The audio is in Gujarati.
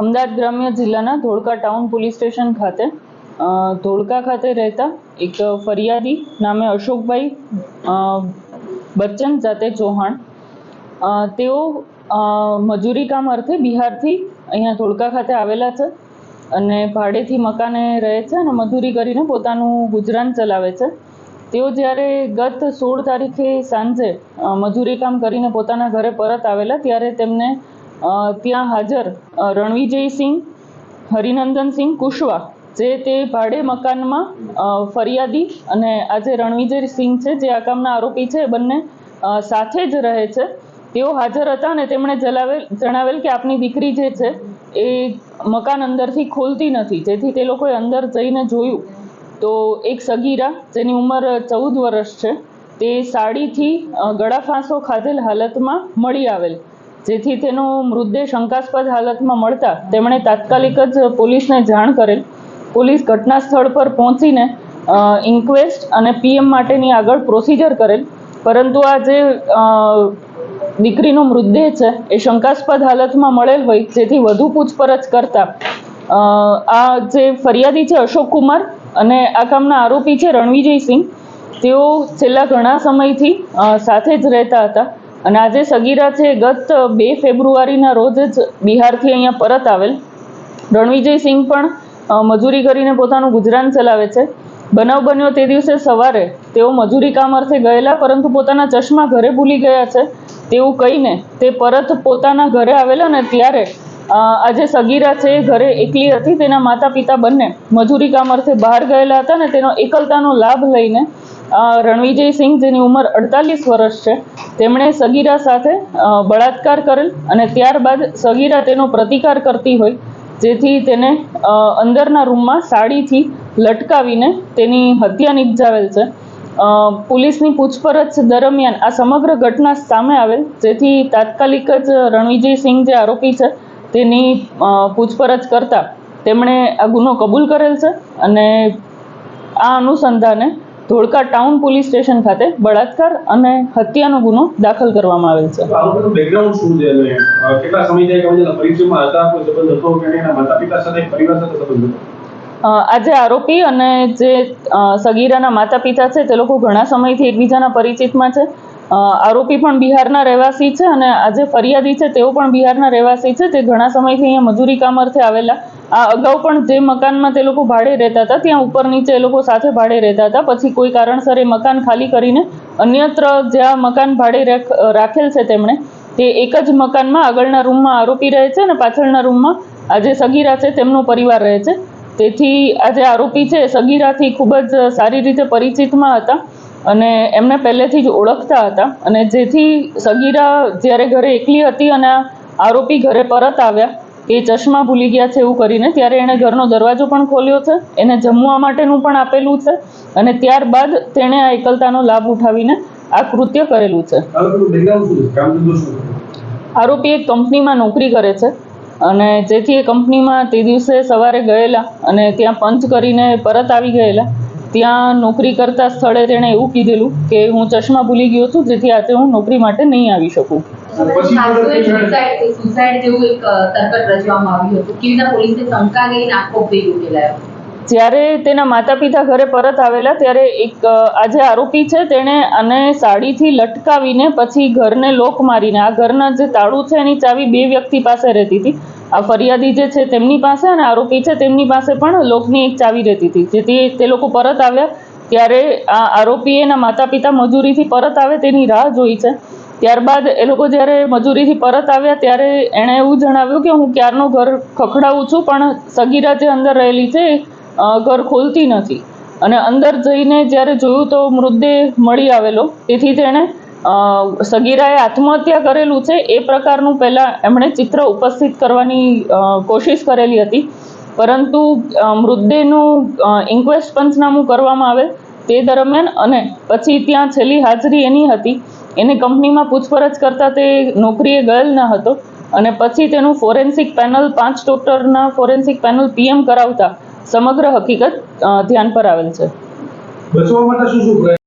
અમદાવાદ ગ્રામ્ય જિલ્લાના ધોળકા ટાઉન પોલીસ સ્ટેશન ખાતે ધોળકા ખાતે રહેતા એક ફરિયાદી નામે અશોકભાઈ બચ્ચન જાતે ચૌહાણ. તેઓ મજૂરી કામ અર્થે બિહારથી અહીંયા ધોળકા ખાતે આવેલા છે અને ભાડેથી મકાને રહે છે અને મજૂરી કરીને પોતાનું ગુજરાન ચલાવે છે. તેઓ જ્યારે ગત સોળ તારીખે સાંજે મજૂરી કામ કરીને પોતાના ઘરે પરત આવેલા, ત્યારે તેમને ત્યાં હાજર રણવિજયસિંહ હરિનંદનસિંહ કુશવા, જે તે ભાડે મકાનમાં ફરિયાદી અને આજે રણવિજયસિંહ છે, જે આ કામના આરોપી છે બંને સાથે જ રહે છે. તેઓ હાજર હતા અને તેમણે જણાવેલ જણાવેલ કે આપની દીકરી જે છે, એ મકાન અંદરથી ખોલતી નથી. જેથી તે લોકોએ અંદર જઈને જોયું. તો એક સગીરા, જેની ઉંમર ચૌદ વર્ષ છે, તે સાડીથી ગળાફાંસો ખાધેલ હાલતમાં મળી આવેલ. જેથી તેનો મૃતદેહ શંકાસ્પદ હાલતમાં મળતા તેમણે તાત્કાલિક જ પોલીસને જાણ કરેલ. પોલીસ ઘટના સ્થળ પર પહોંચીને ઇન્ક્વેસ્ટ અને પીએમ માટેની આગળ પ્રોસિજર કરેલ. પરંતુ આ જે દીકરીનો મૃતદેહ છે, એ શંકાસ્પદ હાલતમાં મળેલ હોય, જેથી વધુ પૂછપરછ કરતા આ જે ફરિયાદી છે અશોક કુમાર અને આ કામના આરોપી છે રણવિજયસિંહ, તેઓ છેલ્લા ઘણા સમયથી સાથે જ રહેતા હતા. અને આજે સગીરા છે, ગત બે ફેબ્રુઆરીના રોજ જ બિહારથી અહીંયા પરત આવેલ. રણવિજયસિંહ પણ મજૂરી કરીને પોતાનું ગુજરાન ચલાવે છે. બનાવ બન્યો તે દિવસે સવારે. તેઓ મજૂરી કામ અર્થે ગયેલા, પરંતુ પોતાના ચશ્મા ઘરે ભૂલી ગયા છે. તેવું કહીને તે પરત પોતાના ઘરે આવેલા ને ત્યારે આજે સગીરા છે, ઘરે એકલી હતી, તેના માતા પિતા બંને મજૂરી કામ અર્થે બહાર ગયેલા હતા ને તેનો એકલતાનો લાભ લઈને અ, રણવિજયસિંહ જેની ઉંમર અડતાલીસ વર્ષ છે. તેમણે સગીરા સાથે બળાત્કાર કરેલ અને ત્યારબાદ સગીરા તેનો પ્રતિકાર કરતી હોય જેથી તેને અંદરના રૂમમાં સાડીથી લટકાવીને તેની હત્યા નિપજાવેલ છે. પોલીસની પૂછપરછ દરમિયાન આ સમગ્ર ઘટના સામે આવેલ જેથી તાત્કાલિક જ રણવિજયસિંહ જે આરોપી છે તેની પૂછપરછ કરતા તેમણે આ ગુનો કબૂલ કરેલ છે અને આ અનુસંધાને ધોળકા ટાઉન પોલીસ સ્ટેશન ખાતે બળાત્કાર અને હત્યાનો ગુનો દાખલ કરવામાં આવેલ છે. આજે બેકગ્રાઉન્ડ શું છે કેટલા સમય જાય કે અમે પરિચયમાં હતા કોઈ સંબંધ હતો કે માતા પિતા સાથે પરિવાર સાથે સંબંધ હતો? અ, આરોપી અને જે સગીરાના માતા પિતા છે તે લોકો ઘણા સમયથી એકબીજાના પરિચિતમાં છે. આરોપી પણ બિહારના રહેવાસી છે અને આજે ફરિયાદી છે તેઓ પણ બિહારના રહેવાસી છે તે ઘણા સમયથી અહીંયા મજૂરી કામ અર્થે આવેલા. આ અગાઉ પણ જે મકાનમાં તે લોકો ભાડે રહેતા હતા, ત્યાં ઉપર નીચે એ લોકો સાથે ભાડે રહેતા હતા. પછી કોઈ કારણસર એ મકાન ખાલી કરીને અન્યત્ર જ્યાં મકાન ભાડે રાખ- રાખેલ છે તેમણે, તે એક જ મકાનમાં આગળના રૂમમાં આરોપી રહે છે અને પાછળના રૂમમાં આ જે સગીરા છે, તેમનો પરિવાર રહે છે. તેથી આ જે આરોપી છે સગીરાથી ખૂબ જ સારી રીતે પરિચિતમાં હતા અને એમને પહેલેથી જ ઓળખતા હતા. અને જેથી સગીરા જ્યારે ઘરે એકલી હતી અને આરોપી ઘરે પરત આવ્યા કે ચશ્મા ભૂલી ગયા છે એવું કરીને ત્યારે એણે ઘરનો દરવાજો પણ ખોલ્યો છે એને જમવા માટેનું પણ આપેલું છે અને ત્યારબાદ તેણે આ એકલતાનો લાભ ઉઠાવીને આ કૃત્ય કરેલું છે? આરોપી એક કંપનીમાં નોકરી કરે છે અને જેથી એ કંપનીમાં તે દિવસે સવારે ગયેલા અને ત્યાં પંચ કરીને પરત આવી ગયેલા. ત્યાં નોકરી કરતા સ્થળે તેણે એવું કીધેલું કે હું ચશ્મા ભૂલી ગયો છું જેથી આજે હું નોકરી માટે નહીં આવી શકું. સુસાઇડ સુસાઇડ જેવું એક તરકટ રચવામાં આવ્યું હતું. કેવી પોલીસને શંકા ગઈ આખો ભેગ ઉકેલાયો? જ્યારે તેના માતા પિતા ઘરે પરત આવેલા ત્યારે એક આ જે આરોપી છે તેણે આને સાડીથી લટકાવીને પછી ઘરને લોક મારીને આ ઘરના જે તાળું છે એની ચાવી બે વ્યક્તિ પાસે રહેતી હતી. આ ફરિયાદી જે છે તેમની પાસે અને આરોપી છે તેમની પાસે પણ લોકની એક ચાવી રહેતી હતી. જેથી તે લોકો પરત આવ્યા. ત્યારે આ આરોપીએ એના માતા પિતા મજૂરીથી પરત આવે તેની રાહ જોઈ છે. ત્યારબાદ એ લોકો જ્યારે મજૂરીથી પરત આવ્યા ત્યારે એણે એવું જણાવ્યું કે હું ક્યારનું ઘર ખખડાવું છું, પણ સગીરા જે અંદર રહેલી છે ઘર ખોલતી નથી. અને અંદર જઈને જ્યારે જોયું તો મૃતદેહ મળી આવેલો. તેથી તેણે સગીરાએ આત્મહત્યા કરેલું છે. એ પ્રકારનું પહેલાં એમણે ચિત્ર ઉપસ્થિત કરવાની કોશિશ કરેલી હતી. પરંતુ મૃતદેહનું ઇન્ક્વેસ્ટ પંચનામું કરવામાં આવે તે દરમિયાન અને પછી ત્યાં છેલ્લી હાજરી એની હતી એને કંપનીમાં પૂછપરછ કરતાં તે નોકરીએ ગયેલ ન હતો અને પછી તેનું ફોરેન્સિક પેનલ પાંચ ડોક્ટરના ફોરેન્સિક પેનલ પીએમ કરાવતા સમગ્ર હકીકત ધ્યાન પર આવેલ છે. બચવા માટે શું શું